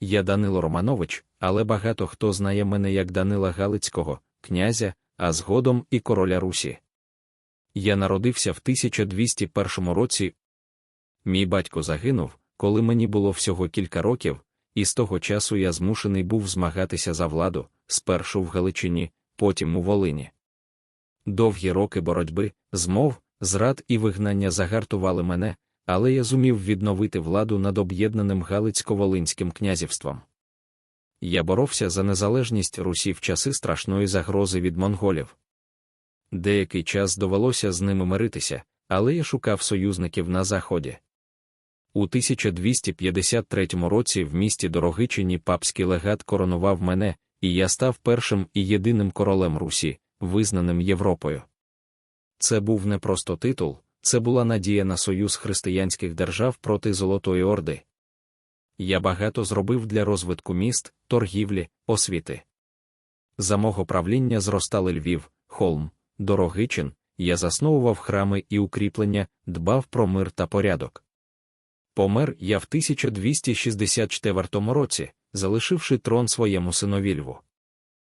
я Данило Романович, але багато хто знає мене як Данила Галицького, князя, а згодом і короля Русі. Я народився в 1201 році. Мій батько загинув, коли мені було всього кілька років, і з того часу я змушений був змагатися за владу, спершу в Галичині, потім у Волині. Довгі роки боротьби, змов, зрад і вигнання загартували мене, але я зумів відновити владу над об'єднаним Галицько-Волинським князівством. Я боровся за незалежність Русі в часи страшної загрози від монголів. Деякий час довелося з ними миритися, але я шукав союзників на заході. У 1253 році в місті Дорогичині папський легат коронував мене, і я став першим і єдиним королем Русі, визнаним Європою. Це був не просто титул, це була надія на союз християнських держав проти Золотої Орди. Я багато зробив для розвитку міст, торгівлі, освіти. За мого правління зростали Львів, Холм, Дорогичин, я засновував храми і укріплення, дбав про мир та порядок. Помер я в 1264 році, залишивши трон своєму синові Льву.